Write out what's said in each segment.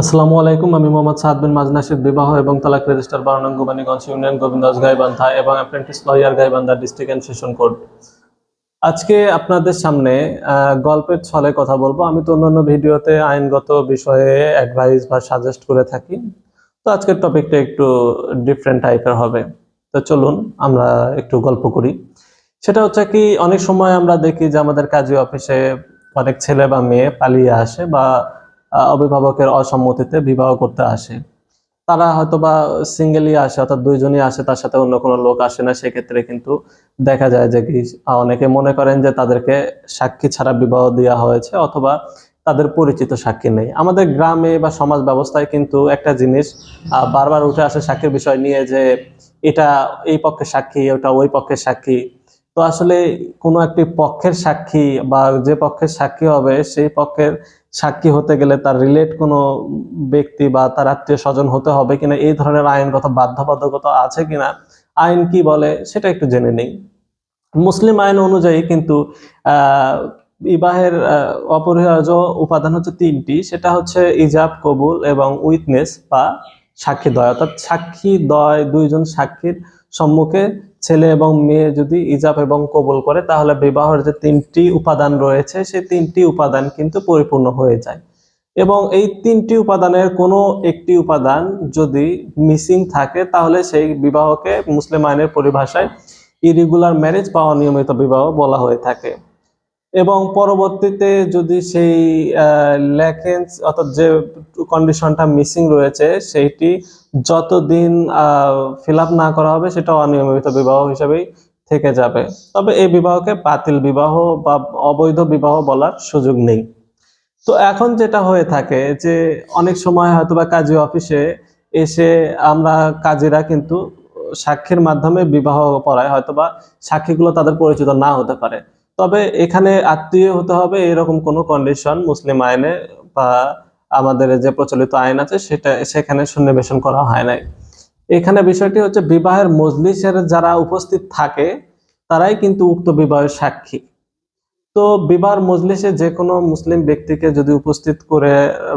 আসসালামু আলাইকুম, আমি মোহাম্মদ সাদ বিন মাজনাসির বিবাহ এবং তালাক রেজিস্টার বারানং গোবানীগঞ্জ ইউনিয়ন গোবিন্দগঞ্জ গাইবান্ধা এবং apprentice lawyer Gaibandha district and session court. আজকে আপনাদের সামনে গল্পের ছলে কথা বলব। আমি তো অন্যান্য ভিডিওতে আইনগত বিষয়ে অ্যাডভাইস বা সাজেস্ট করে থাকি। তো আজকের টপিকটা একটু ডিফারেন্ট টাইপের হবে। তো চলুন, আমরা একটু গল্প করি। সেটা হচ্ছে কি, অনেক সময় আমরা দেখি যে আমাদের কাজী অফিসে অনেক ছেলে বা মেয়ে পালিয়ে আসে বা অভিভাবকের অসম্মতিতে বিবাহ করতে আসে। তারা হয়তো বা সিঙ্গেলই আসে অর্থাৎ দুইজনই আসে, তার সাথে অন্য কোনো লোক আসে না, সেক্ষেত্রে কিন্তু দেখা যায় যে কি অনেকে মনে করেন যে তাদেরকে সাক্ষী ছাড়া বিবাহ দেওয়া হয়েছে অথবা তাদের পরিচিত সাক্ষী নেই। আমাদের গ্রামে বা সমাজ ব্যবস্থায় কিন্তু একটা জিনিস বারবার উঠে আসে সাক্ষীর বিষয় নিয়ে যে এটা এই পক্ষের সাক্ষী, ওটা ওই পক্ষের সাক্ষী তো আসলে কোনো একটি পক্ষের সাক্ষী বা যে পক্ষের সাক্ষী হবে, সেই পক্ষের সাক্ষী হতে গেলে তার রিলেট কোনো ব্যক্তি বা তার আত্মীয় স্বজন হতে হবে কিনা, এই ধরনের আইনগত বাধ্যবাধকতা আছে কিনা, আইন কি বলে সেটা একটু জেনে নেই। মুসলিম আইন অনুযায়ী কিন্তু বিবাহের অপরিহার্য উপাদান হচ্ছে তিনটি, সেটা হচ্ছে ইজাব, কবুল এবং উইটনেস বা সাক্ষী দয়। অর্থাৎ সাক্ষী দয় দুইজন সাক্ষীর সম্মুখে ছেলে এবং মেয়ে যদি ইজাব এবং কবুল করে, তাহলে বিবাহের যে তিনটি উপাদান রয়েছে, সেই তিনটি উপাদান কিন্তু পরিপূর্ণ হয়ে যায়। এবং এই তিনটি উপাদানের কোনো একটি উপাদান যদি মিসিং থাকে, তাহলে সেই বিবাহকে মুসলিম আইনের পরিভাষায় ইরেগুলার ম্যারেজ বা অনিয়মিত বিবাহ বলা হয়ে থাকে। এবং পরবর্তীতে যদি সেই ল্যাকেন্স অর্থাৎ যে কন্ডিশনটা মিসিং রয়েছে, সেইটি যতদিন ফিল আপ না করা হবে, সেটা অনিয়মিত বিবাহ হিসেবেই থেকে যাবে। তবে এই বিবাহকে বাতিল বিবাহ বা অবৈধ বিবাহ বলার সুযোগ নেই। তো এখন যেটা হয়ে থাকে যে, অনেক সময় হয়তো বা কাজী অফিসে এসে আমরা কাজীরা কিন্তু সাক্ষীর মাধ্যমে বিবাহ পড়ায় হয়তো বা সাক্ষীগুলো তাদের পরিচিত না হতে পারে। তবে এখানে আত্মীয় হতে হবে, এরকম কোনো কন্ডিশন মুসলিম আইনে বা আমাদের যে প্রচলিত আইন আছে সেটা, সেখানে সন্নিবেশন করা হয় নাই। এখানে বিষয়টি হচ্ছে বিবাহের মজলিসের যারা উপস্থিত থাকে, তারাই কিন্তু উক্ত বিবাহের সাক্ষী। তো বিবাহ মজলিসে যে কোনো মুসলিম ব্যক্তিকে যদি উপস্থিত করে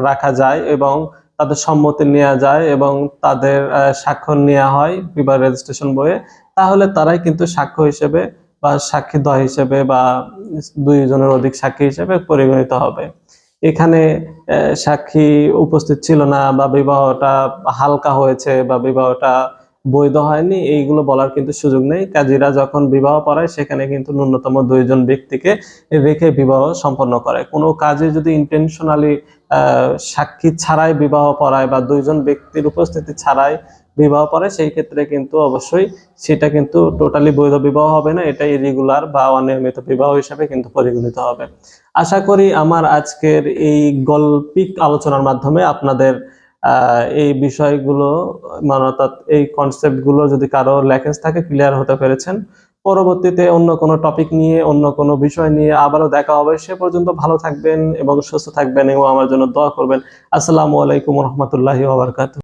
রাখা যায় এবং তাদের সম্মতি নেওয়া যায় এবং তাদের স্বাক্ষর নেওয়া হয় বিবাহ রেজিস্ট্রেশন বইয়ে, তাহলে তারাই কিন্তু সাক্ষ্য হিসেবে বা সাক্ষী দয় হিসেবে বা দুইজনের অধিক সাক্ষী হিসেবে পরিগণিত হবে। এখানে সাক্ষী উপস্থিত ছিল না বা বিবাহটা হালকা হয়েছে বা বিবাহটা বৈধ হয়নি, এইগুলো বলার কিন্তু সুযোগ নেই। কাজীরা যখন বিবাহ পড়ায়, সেখানে কিন্তু ন্যূনতম দুইজন ব্যক্তিকে রেখে বিবাহ সম্পন্ন করে। কোনো কাজে যদি ইন্টেনশনালি সাক্ষী ছাড়াই বিবাহ পড়ায় বা দুইজন ব্যক্তির উপস্থিতি ছাড়াই বিবাহ পড়ায় সেই ক্ষেত্রে কিন্তু অবশ্যই সেটা কিন্তু টোটালি বৈধ বিবাহ হবে না। এটা ইরেগুলার বা অনিয়মিত বিবাহ হিসাবে কিন্তু পরিগণিত হবে। আশা করি আমার আজকের এই গল্পিক আলোচনার মাধ্যমে আপনাদের এই বিষয়গুলো মানে অর্থাৎ এই কনসেপ্টগুলো যদি কারও ল্যাকেন্স থাকে ক্লিয়ার হতে পেরেছেন। পরবর্তীতে অন্য কোনো টপিক নিয়ে, অন্য কোনো বিষয় নিয়ে আবারও দেখা হবে। সে পর্যন্ত ভালো থাকবেন এবং সুস্থ থাকবেন এবং আমার জন্য দোয়া করবেন। আসসালামু আলাইকুম রহমতুল্লাহি ওবরকাত